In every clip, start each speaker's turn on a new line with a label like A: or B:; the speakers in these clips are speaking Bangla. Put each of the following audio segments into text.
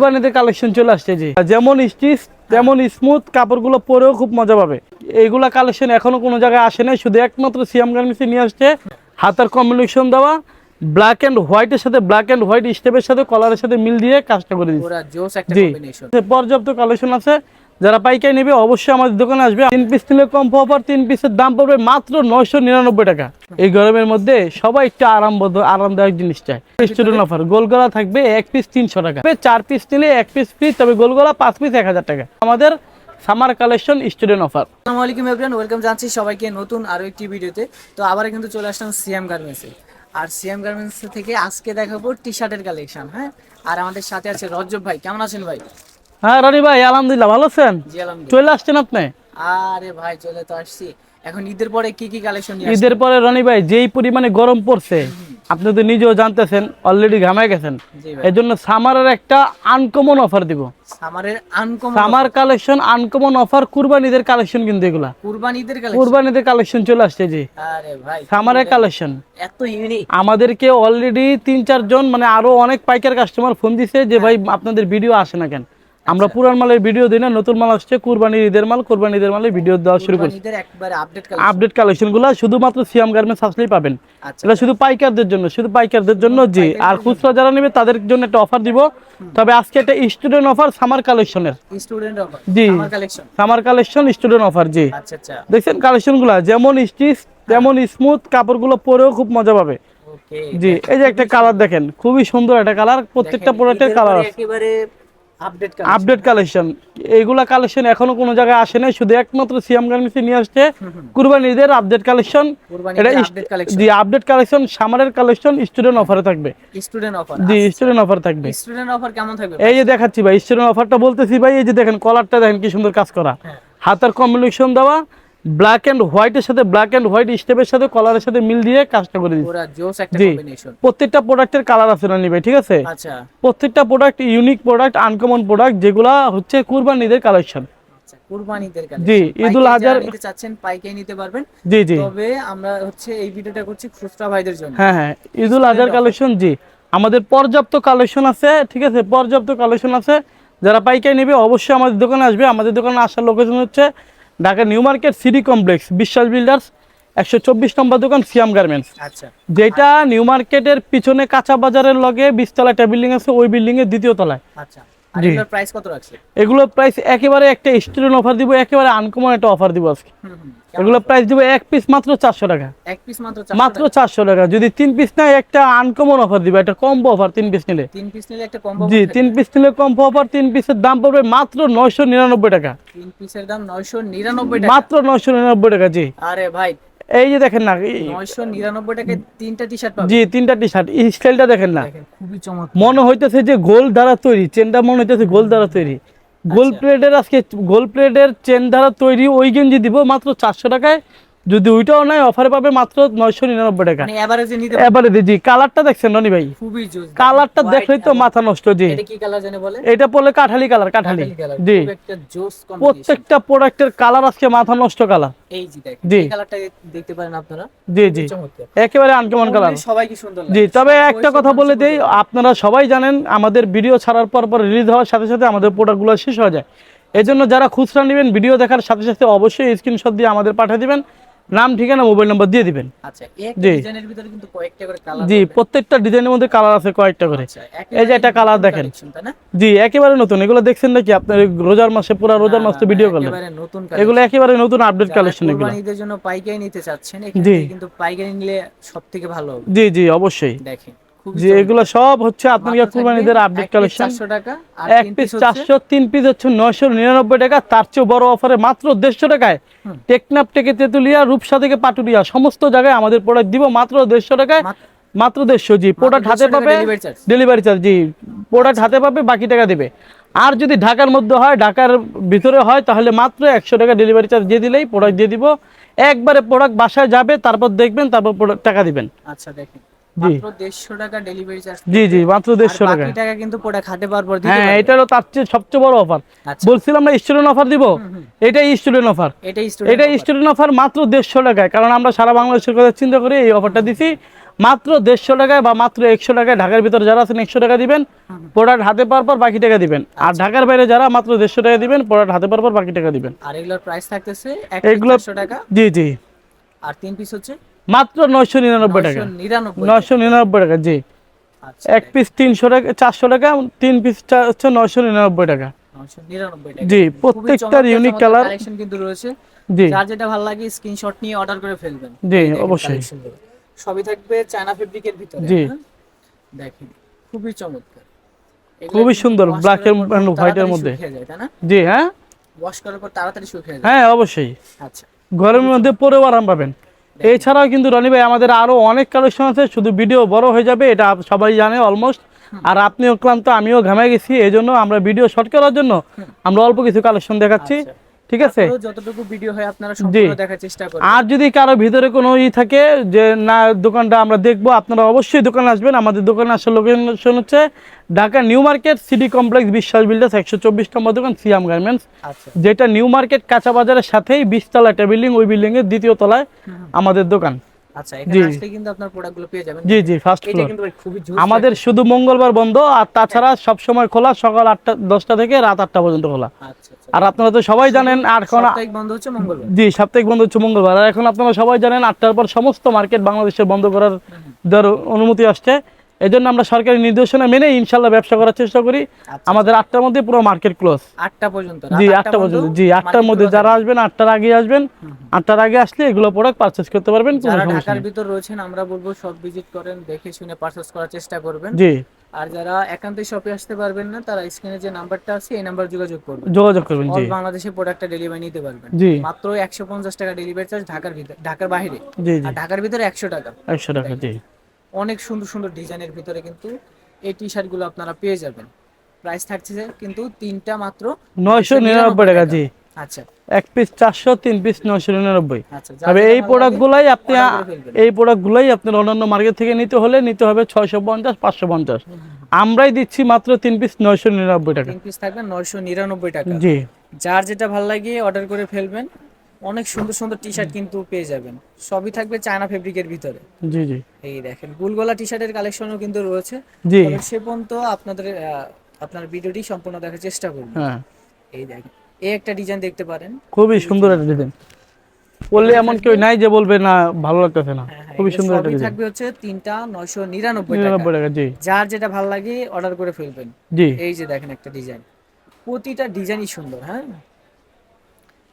A: কোরবানিতে কালেকশন চলে আসছে জি যেমন স্টিচ তেমন স্মুথ কাপড়গুলো পরেও খুব মজা পাবে। এইগুলা কালেকশন এখনও কোনো জায়গায় আসে নাই শুধু একমাত্র সিএম গার্মেন্টসে নিয়ে আসছে। হাতার কম্বিনেশন দেওয়া ব্ল্যাক অ্যান্ড হোয়াইটের সাথে ব্ল্যাক অ্যান্ড হোয়াইট স্টেপের সাথে কলারের সাথে মিল দিয়ে কাজটা করে দিচ্ছে। পর্যাপ্ত কালেকশন আছে। যারা পাইকারি নেবে অবশ্যই আমাদের দোকানে আসবে। তিন পিস নিলে কম অফার তিন পিসের দাম পড়বে মাত্র নয়শো নিরানব্বই টাকা। এই গরমের মধ্যে সবাই একটু আরামবোধ আরামদায়ক জিনিস চায়। স্টুডেন্ট অফার গোলগলা থাকবে এক পিস তিনশো টাকা। চার পিস নিলে এক পিস ফ্রি তবে গোলগলা পাঁচ পিস এক হাজার টাকা। আমাদের সামার কালেকশন স্টুডেন্ট অফার
B: আসসালামু আলাইকুম এভরিওয়ান ওয়েলকাম জানছি সবাইকে নতুন আরও একটি ভিডিওতে। তো আবার কিন্তু চলে আসলাম সিএম গার্মেন্টসে আর সিএম গার্মেন্টস থেকে আজকে দেখাবো টি শার্টের কালেকশন হ্যাঁ? আর আমাদের সাথে আছে রজব ভাই। কেমন আছেন ভাই?
A: হ্যাঁ রনি ভাই আলহামদুলিল্লাহ ভালো আছেন? চলে আসছেন আপনি?
B: আরে ভাই চলে তো আসছি। এখন ঈদের পরে কি কি কালেকশন
A: ঈদের পরে রনি ভাই যেই পরিমাণে গরম পড়ছে আপনি তো নিজেও জানতেছেন অলরেডি ঘামায় গেছেন। এই জন্য সামারের একটা আনকমন অফার দিব।
B: সামারের uncommon
A: summer collection uncommon offer কুরবানিদের collection কিন্তু এগুলা।
B: কুরবান ঈদের কালেকশন
A: কুরবানিদের কালেকশন চলে আসছে জি।
B: আরে ভাই
A: সামারের কালেকশন
B: এত ইউনিক
A: আমাদেরকে অলরেডি তিন চারজন মানে আরও অনেক পাইকার কাস্টমার ফোন দিছে যে ভাই আপনাদের ভিডিও আসে না কেন? আমরা পুরান মালের ভিডিও দিই না নতুন মাল আসছে কুরবানির ঈদের মাল কুরবানি ঈদের মালের ভিডিও দেওয়া শুরু করছি।
B: আপডেট
A: কালেকশনগুলা শুধুমাত্র সিয়াম গার্মেন্টস আসলেই পাবেন।
B: আচ্ছা।
A: এটা শুধু পাইকারদের জন্য শুধু পাইকারদের জন্য জি। আর খুচরা যারা নেবে তাদের জন্য একটা অফার দিব। তবে আজকে একটা স্টুডেন্ট অফার সামার কালেকশনের
B: স্টুডেন্ট অফার
A: জি। সামার কালেকশন স্টুডেন্ট অফার জি।
B: আচ্ছা আচ্ছা।
A: দেখছেন কালেকশনগুলা? যেমন স্টিচ তেমন স্মুথ কাপড়গুলো পরেও খুব মজা পাবে। জি এই যে একটা কালার দেখেন খুবই সুন্দর একটা কালার প্রত্যেকটা প্রোডাক্টের কালার আছে।
B: একেবারে আপডেট
A: কালেকশন এইগুলা কালেকশন এখনও কোনো জায়গায় আসে নাই শুধু একমাত্র সিয়াম গার্মেন্টসে নিয়ে আসছে। কুরবানি ঈদের আপডেট কালেকশন এটা
B: আপডেট কালেকশন
A: জি আপডেট কালেকশন সামারের কালেকশন স্টুডেন্ট অফারে থাকবে।
B: স্টুডেন্ট অফার
A: জি স্টুডেন্ট অফার থাকবে।
B: স্টুডেন্ট অফার কেমন থাকবে?
A: এই যে দেখাচ্ছি ভাই স্টুডেন্ট অফারটা বলতেছি ভাই এই যে দেখেন কলারটা দেখেন কি সুন্দর কাজ করা।
B: হাতের
A: হাতার কম্বিনেশন দেওয়া ব্ল্যাক অ্যান্ড হোয়াইটের সাথে ব্ল্যাক অ্যান্ড হোয়াইট স্টেপের সাথে কলারের সাথে মিল দিয়ে কাজটা করে দিচ্ছি।
B: পুরা জোস একটা
A: জি।
B: কম্বিনেশন
A: প্রত্যেকটা প্রোডাক্টের কালার আছে রানি ভাই ঠিক আছে?
B: আচ্ছা।
A: প্রত্যেকটা product unique product uncommon product যেগুলা হচ্ছে কুরবানিদের কালেকশন
B: আচ্ছা কুরবানিদের
A: জি, ঈদুল আজহার-
B: নিতে চাচ্ছেন পাইকারি নিতে পারবেন।
A: জি জি।
B: তবে আমরা হচ্ছে এই ভিডিওটা করছি খুচরা ভাইদের জন্য।
A: হ্যাঁ হ্যাঁ ঈদুল আজহার কালেকশন জি। আমাদের পর্যাপ্ত কালেকশন আছে ঠিক আছে? পর্যাপ্ত কালেকশন আছে। যারা পাইকারি নেবে অবশ্যই আমাদের দোকানে আসবে। আমাদের দোকানে আসার লোকেশন হচ্ছে Dhaka New Market City Complex Biswas Builders একশো চব্বিশ নম্বর দোকান সিয়াম গার্মেন্টস।
B: আচ্ছা।
A: যেটা নিউ মার্কেটের পিছনে কাঁচা বাজারের লগে বিশতলা একটা বিল্ডিং আছে ওই বিল্ডিং এর দ্বিতীয় তলায়।
B: আচ্ছা। আর
A: জি।
B: প্রাইস কত রাখছে?
A: এগুলো প্রাইস একেবারে একটা স্টুডেন্ট অফার দিব একেবারে আনকমন একটা অফার দিব আজকে। এগুলো প্রাইস দিব এক পিস মাত্র চারশো টাকা।
B: এক পিস মাত্র
A: মাত্র চারশো টাকা। যদি তিন পিস নেয় একটা আনকমন অফার দিবে একটা কম্বো অফার তিন পিস নিলে।
B: তিন পিস নিলে একটা কম্বো
A: জি তিন পিস নিলে কম্বো অফার তিন পিসের দাম পড়বে মাত্র নয়শো নিরানব্বই টাকা।
B: তিন পিসের দাম 999 টাকা।
A: মাত্র নয়শো নিরানব্বই টাকা জি।
B: আরে ভাই
A: এই যে দেখেন না এই-
B: 999 টাকায় তিনটা টি-শার্ট পাবেন।
A: জি তিনটা টি শার্ট এই স্টাইলটা দেখেন না।
B: খুবই চমৎকার।
A: মনে হইতেছে যে গোল দ্বারা তৈরি চেনটা মনে হইতেছে গোল দ্বারা তৈরি। গোল
B: আচ্ছা।
A: প্লেটের আজকে গোল প্লেটের চেন দ্বারা তৈরি ওই গেঞ্জি দিব মাত্র চারশো টাকায়। যদি ওইটাও নাই অফারে পাবে মাত্র নয়শো নিরানব্বই টাকা।
B: মানে এভারেজে
A: এবারে জি কালারটা দেখছেন রনি ভাই? কালারটা দেখলেই তো মাথা নষ্ট জি।
B: এটা
A: পড়লে কাঠালি কালার কাঠালি। জি। প্রত্যেকটা প্রোডাক্টের কালার আজকে মাথা নষ্ট কালার
B: জি।
A: জি।
B: দেখতে পারেন আপনারা।
A: জি জি। একেবারে আনকমন কালার
B: সবাইকে সুন্দর
A: জি তবে একটা কথা বলে দেই আপনারা সবাই জানেন আমাদের ভিডিও ছাড়ার পর পর রিলিজ হওয়ার সাথে সাথে আমাদের প্রোডাক্টগুলো শেষ হয়ে যায়। এই জন্য যারা খুচরা নেবেন ভিডিও দেখার সাথে সাথে অবশ্যই স্ক্রিনশট দিয়ে আমাদের পাঠিয়ে দিবেন। নাম ঠিকানা মোবাইল নাম্বার দিয়ে দিবেন।
B: আচ্ছা
A: জি। প্রত্যেকটা ডিজাইনের মধ্যে কালার আছে কয়েকটা করে।
B: আচ্ছা
A: এই যে একটা কালার দেখেন। জি একেবারে নতুন। এগুলো দেখছেন নাকি আপনার? রোজার মাসে পুরো রোজার মাসে ভিডিও করলেন এগুলো একেবারে নতুন আপডেট কালেকশন এগুলো।
B: এদের জন্য পাইকারি নিতে চাচ্ছেন কিন্তু পাইকারি নিলে সবথেকে ভালো
A: জি জি অবশ্যই।
B: দেখেন।
A: জি এগুলো সব হচ্ছে আপনাকে কুরবানিদের আপডেট কালেকশন
B: 400 টাকা আর
A: এক পিস
B: হচ্ছে-
A: চারশো তিন পিস হচ্ছে নয়শো নিরানব্বই টাকা তার চেয়ে বড় অফারে মাত্র দেড়শো টাকায়।
B: হুম।
A: টেকনাপ থেকে তেতুলিয়া রূপসা থেকে পাটুরিয়া সমস্ত জায়গায় আমাদের প্রোডাক্ট দিব মাত্র দেড়শো টাকায়।
B: মাত্র-
A: মাত্র দেড়শো জি প্রোডাক্ট হাতে পাবে ডেলিভারি চার্জ জি প্রোডাক্ট হাতে পাবে বাকি টাকা দেবে। আর যদি ঢাকার মধ্যে হয় ঢাকার ভিতরে হয় তাহলে মাত্র একশো টাকা ডেলিভারি চার্জ দিয়ে দিলেই প্রোডাক্ট দিয়ে দিব। একবারে প্রোডাক্ট বাসায় যাবে তারপর দেখবেন তারপর টাকা দিবেন।
B: আচ্ছা দেখেন। মাত্র দেড়শো টাকা ডেলিভারি চার্জ
A: জি জি মাত্র দেড়শো টাকা।
B: বাকি টাকা কিন্তু প্রোডাক্ট হাতে পাওয়ার
A: হ্যাঁ এটারও তার চেয়ে সবচেয়ে বড় অফার
B: আচ্ছা।
A: বলছিলাম না স্টুডেন্ট অফার দিব? এটাই স্টুডেন্ট অফার
B: এটাই স্টুডেন্ট
A: এটা স্টুডেন্ট অফার মাত্র দেড়শো টাকায়। কারণ আমরা সারা বাংলাদেশের কথা চিন্তা করে এই অফারটা দিছি। মাত্র দেড়শো টাকায় বা মাত্র একশো টাকায় ঢাকার ভিতরে যারা আছেন একশো টাকা দিবেন প্রোডাক্ট হাতে পাওয়ার পর বাকি টাকা দিবেন। আর ঢাকার বাইরে যারা মাত্র দেড়শো টাকা দিবেন প্রোডাক্ট হাতে পাওয়ার পর বাকি টাকা দিবেন।
B: আর এগুলোর প্রাইস থাকতেছে
A: এগুলো
B: টাকা।
A: জি জি।
B: আর তিন পিস হচ্ছে?
A: মাত্র নয়শো নিরানব্বই টাকা। নয়শো নিরানব্বই টাকা। জি।
B: আচ্ছা।
A: এক পিস তিনশো টাকা চারশো টাকা তিন পিসটা হচ্ছে নয়শো নিরানব্বই টাকা। জি প্রত্যেকটার ইউনিক কালার
B: কিন্তু রয়েছে।
A: জি।
B: যার যেটা ভালো লাগে স্ক্রিনশট নিয়ে অর্ডার করে ফেলবেন।
A: জি অবশ্যই।
B: সবই থাকবে চায়না ফেব্রিকের ভিতরে
A: জি।
B: হ্যাঁ? দেখেন খুবই চমৎকার।
A: খুবই সুন্দর, white এর
B: তাড়াতাড়ি
A: মধ্যে। জি হ্যাঁ।
B: ওয়াশ করার পর তাড়াতাড়ি শুকিয়ে যায়।
A: হ্যাঁ অবশ্যই।
B: আচ্ছা।
A: গরমের মধ্যে পরেও আরাম পাবেন। এছাড়াও কিন্তু রনি ভাই আমাদের আরও অনেক কালেকশন আছে শুধু ভিডিও বড় হয়ে যাবে এটা সবাই জানে অলমোস্ট আর আপনিও ক্লান্ত আমিও ঘামে গেছি এই জন্য আমরা ভিডিও শর্ট করার জন্য আমরা অল্প কিছু কালেকশন দেখাচ্ছি।
B: আচ্ছা।
A: ঠিক আছে?
B: যতটুকু ভিডিও হয় আপনারা সম্পূর্ণ দেখার চেষ্টা করবেন।
A: আর যদি কারও ভিতরে কোনো ই থাকে যে না দোকানটা আমরা দেখব আপনারা অবশ্যই দোকানে আসবেন। আমাদের দোকানে আসার লোকেশন হচ্ছে Dhaka New Market City Complex Biswas Builders একশো চব্বিশ নম্বর দোকান সিয়াম গার্মেন্টস।
B: আচ্ছা।
A: যেটা নিউ মার্কেট কাঁচা বাজারের সাথেই বিশতলা একটা বিল্ডিং ওই বিল্ডিং এর দ্বিতীয় তলায় আমাদের দোকান।
B: আচ্ছা এখানে আসলে কিন্তু আপনার প্রোডাক্টগুলো পেয়ে যাবেন।
A: জি জি ফার্স্ট
B: এটা কিন্তু খুবই
A: আমাদের শুধু মঙ্গলবার বন্ধ আর তাছাড়া সব সময় খোলা সকাল আটটা দশটা থেকে রাত আটটা পর্যন্ত খোলা।
B: আচ্ছা আচ্ছা
A: আর আপনারা তো সবাই জানেন আর এখন
B: সাপ্তাহিক বন্ধ হচ্ছে মঙ্গলবার?
A: জি সাপ্তাহিক বন্ধ হচ্ছে মঙ্গলবার। আর এখন আপনারা সবাই জানেন আটটার পর সমস্ত মার্কেট বাংলাদেশের বন্ধ করার দেওয়ার অনুমতি আসছে। এই জন্য আমরা সরকারি নির্দেশনা মেনে ইনশাল্লাহ ব্যবসা করার চেষ্টা করি।
B: আচ্ছা।
A: আমাদের আটটার মধ্যে পুরো মার্কেট ক্লোজ
B: আটটা পর্যন্ত
A: জি আটটা পর্যন্ত জি আটটার মধ্যে যারা আসবেন আটটার আগে আসবেন। আটটার আগে আসলে এগুলো প্রোডাক্ট পারচেস করতে পারবেন
B: যারা ঢাকার ভিতর রয়েছেন আমরা বলব সব ভিজিট করেন দেখে শুনে পারচেস করার চেষ্টা করবেন।
A: জি।
B: আর যারা একান্তই শপে আসতে পারবেন না তারা স্ক্রিনে যে নাম্বারটা আছে এই নাম্বার যোগাযোগ করবেন।
A: যোগাযোগ করবেন জি।
B: বাংলাদেশে প্রোডাক্টটা ডেলিভারি নিতে পারবেন।
A: জি।
B: মাত্র একশো পঞ্চাশ টাকা ডেলিভারি চার্জ ঢাকার ভিতরে ঢাকার বাইরে
A: জি জি।
B: আর ঢাকার ভিতরে একশো টাকা।
A: একশো টাকা জি।
B: অনেক সুন্দর সুন্দর ডিজাইনের ভিতরে কিন্তু এই টি শার্টগুলো আপনারা পেয়ে যাবেন। প্রাইস থাকছে কিন্তু তিনটা মাত্র
A: নয়শো নিরানব্বই টাকা জি।
B: আচ্ছা।
A: এক পিস চারশো তিন পিস নয়শো নিরানব্বই।
B: আচ্ছা
A: তবে এই প্রোডাক্টগুলাই আপনি। এই প্রোডাক্টগুলাই আপনার অন্যান্য মার্কেট থেকে নিতে হলে নিতে হবে ছয়শো পঞ্চাশ পাঁচশো পঞ্চাশ। আমরাই দিচ্ছি মাত্র তিন পিস নয়শো নিরানব্বই টাকা।
B: তিন পিস থাকবে নয়শো নিরানব্বই টাকা।
A: জি।
B: যার যেটা ভালো লাগে অর্ডার করে ফেলবেন। অনেক সুন্দর সুন্দর টি শার্ট কিন্তু পেয়ে যাবেন। সবই থাকবে চায়না ফেব্রিকের ভিতরে।
A: জি জি।
B: এই দেখেন গুলগলা টি শার্টের কালেকশনও কিন্তু রয়েছে।
A: জি।
B: সে পর্যন্ত আপনাদের আপনার ভিডিওটি সম্পূর্ণ দেখার চেষ্টা করবেন
A: হ্যাঁ।
B: এই দেখেন এই একটা ডিজাইন দেখতে পারেন।
A: খুবই সুন্দর একটা ডিজাইন বললে এমন কেউ নাই যে বলবে না ভালো লাগতেছে না।
B: হ্যাঁ, হ্যাঁ,
A: খুবই সুন্দর একটা ডিজাইন
B: থাকবে হচ্ছে তিনটা নয়শো নিরানব্বই টাকা।
A: নিরানব্বই টাকা জি।
B: যার যেটা ভালো লাগে অর্ডার করে ফেলবেন।
A: জি।
B: এই যে দেখেন একটা ডিজাইন প্রতিটা ডিজাইনই সুন্দর হ্যাঁ?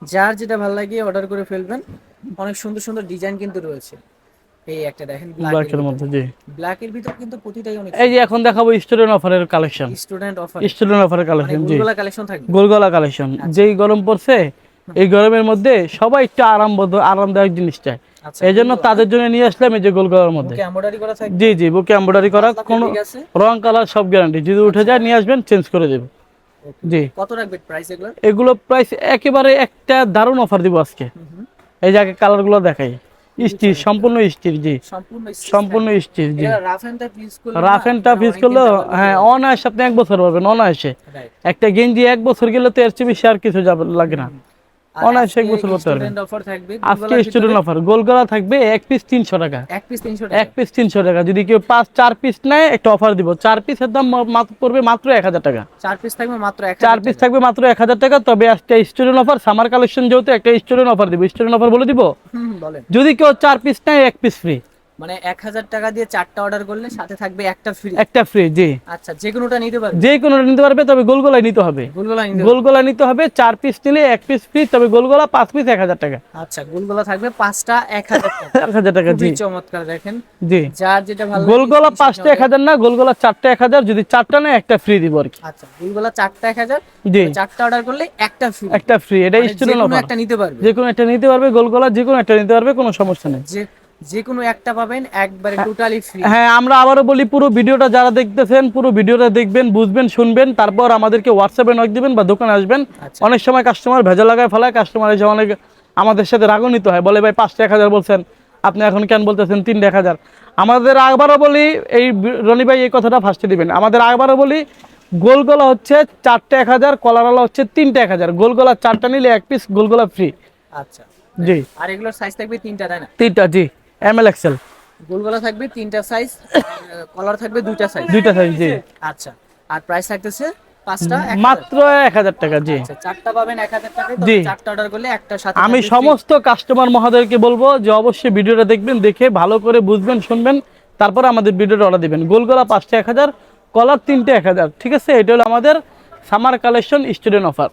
B: যার যেটা ভালো লাগে অর্ডার করে ফেলবেন। অনেক সুন্দর সুন্দর ডিজাইন কিন্তু রয়েছে। এই একটা দেখেন
A: ব্ল্যাকের মধ্যে জি।
B: ব্ল্যাকের ভিতর কিন্তু প্রতিটাই অনেক
A: এই যে এখন দেখাবো স্টুডেন্ট অফারের কালেকশন
B: স্টুডেন্ট অফার
A: স্টুডেন্ট অফারের কালেকশন জি।
B: গুলগুলা কালেকশন থাকবে।
A: গোলগলা কালেকশন যেই গরম পড়ছে এই গরমের মধ্যে সবাই একটু আরামবোধ আরামদায়ক জিনিস চায়।
B: আচ্ছা।
A: এই জন্য তাদের জন্য নিয়ে আসলাম এই যে গোলগলার মধ্যে। জি জি বুকে এমব্রয়ডারি করা কোনো রং কালার সব গ্যারান্টি যদি উঠে যায় নিয়ে আসবেন চেঞ্জ করে দেবো. জি।
B: কত রাখবে প্রাইস এগুলো?
A: এগুলো প্রাইস একেবারে একটা দারুণ অফার দিব আজকে। এই যে আগে কালারগুলো দেখাই। স্টিচ সম্পূর্ণ স্টিচ জি।
B: সম্পূর্ণ
A: স্টির স্টিচ জি।
B: এটা রাফ এন্ড টাফ ইউজ করলে
A: হ্যাঁ অনায়াসে আপনি এক বছর পাবেন অনায়াসে। একটা গেঞ্জি এক বছর গেলে তো এর চেয়ে বেশি আর কিছু যাবে লাগে না। অনায়াসে এক বছর করতে পারবেন।
B: স্টুডেন্ট অফার থাকবে
A: আজকে স্টুডেন্ট অফার গোলগলা থাকবে এক পিস তিনশো টাকা।
B: এক পিস 300
A: এক পিস তিনশো টাকা। যদি কেউ পাঁচ চার পিস নেয় একটা অফার দিব। চার পিসের দাম মাত্র পড়বে মাত্র এক হাজার টাকা।
B: চার পিস থাকবে মাত্র এক
A: চার পিস থাকবে মাত্র এক হাজার টাকা। তবে আজকে স্টুডেন্ট অফার সামার কালেকশন যেহেতু একটা স্টুডেন্ট অফার দিব। স্টুডেন্ট অফার বলে দিব যদি কেউ চার পিস নেয় এক পিস ফ্রি
B: মানে এক হাজার টাকা দিয়ে চারটা অর্ডার করলে সাথে থাকবে একটা ফ্রি
A: একটা ফ্রি জি।
B: আচ্ছা যে কোনোটা নিতে পারবে?
A: যে কোনো নিতে পারবে তবে গোলগোলাই নিতে হবে।
B: গুলগুলা নিতে
A: গোলগোলা নিতে হবে চার পিস নিলে এক পিস ফ্রি তবে গোলগোলা পাঁচ পিস এক হাজার টাকা।
B: আচ্ছা গুলগুলা থাকবে পাঁচটা এক হাজার টাকা।
A: জি।
B: চমৎকার দেখেন।
A: জি।
B: যার যেটা ভালো
A: গোলগোলা পাঁচটা এক
B: নেবেন।
A: হাজার না গোলগোলা চারটা এক হাজার যদি চারটা নেয় একটা ফ্রি দিব আর কি।
B: আচ্ছা গুলগুলা চারটা এক হাজার
A: জি।
B: চারটা অর্ডার করলে একটা ফ্রি
A: একটা ফ্রি এটা স্টুডেন্ট অফার
B: একটা নিতে পারবে।
A: যে কোনো একটা নিতে পারবে গোলগোলা যে কোনো একটা নিতে পারবে কোনো সমস্যা নেই।
B: যে কোনো একটা পাবেন একবারে টোটালি ফ্রি
A: হ্যাঁ আমরা আবারও বলি পুরো ভিডিওটা যারা দেখতেছেন পুরো ভিডিওটা দেখবেন বুঝবেন শুনবেন তারপর আমাদেরকে হোয়াটসঅ্যাপে নক দিবেন বা দোকানে আসবেন।
B: আচ্ছা।
A: অনেক সময় কাস্টমার ভেজা লাগায় ফেলায় কাস্টমার এসে অনেক আমাদের সাথে রাগান্বিত হয় বলে ভাই পাঁচটা এক হাজার বলছেন আপনি এখন কেন বলতেছেন তিনটা এক হাজার? আমাদের আবারও বলি এই রনি ভাই এই কথাটা ফার্স্টে দিবেন। আমাদের আবারও বলি গোলগোলা হচ্ছে চারটে এক হাজার কলারওয়ালা হচ্ছে তিনটে এক হাজার। গোলগোলা চারটা নিলে এক পিস গোলগোলা ফ্রি
B: আচ্ছা।
A: জি।
B: আর এগুলোর সাইজ থাকবে তিনটা তাই না?
A: তিনটা জি। এম এল এক্সেল
B: গোলগলা থাকবে তিনটা সাইজ কলার থাকবে দুইটা সাইজ
A: দুইটা সাইজ জি।
B: আচ্ছা আর প্রাইস থাকতেছে পাঁচটা
A: মাত্র এক হাজার টাকা জি।
B: চারটা পাবেন এক হাজার টাকায়
A: জি।
B: চারটা অর্ডার করলে একটা সাথে
A: আমি সমস্ত কাস্টমার মহোদয়কে বলব যে অবশ্যই ভিডিওটা দেখবেন দেখে ভালো করে বুঝবেন শুনবেন তারপরে আমাদের ভিডিওটা অর্ডার দিবেন। গোলগলা পাঁচটা এক হাজার কলার তিনটে এক হাজার ঠিক আছে? এটা হলো আমাদের সামার কালেকশন স্টুডেন্ট অফার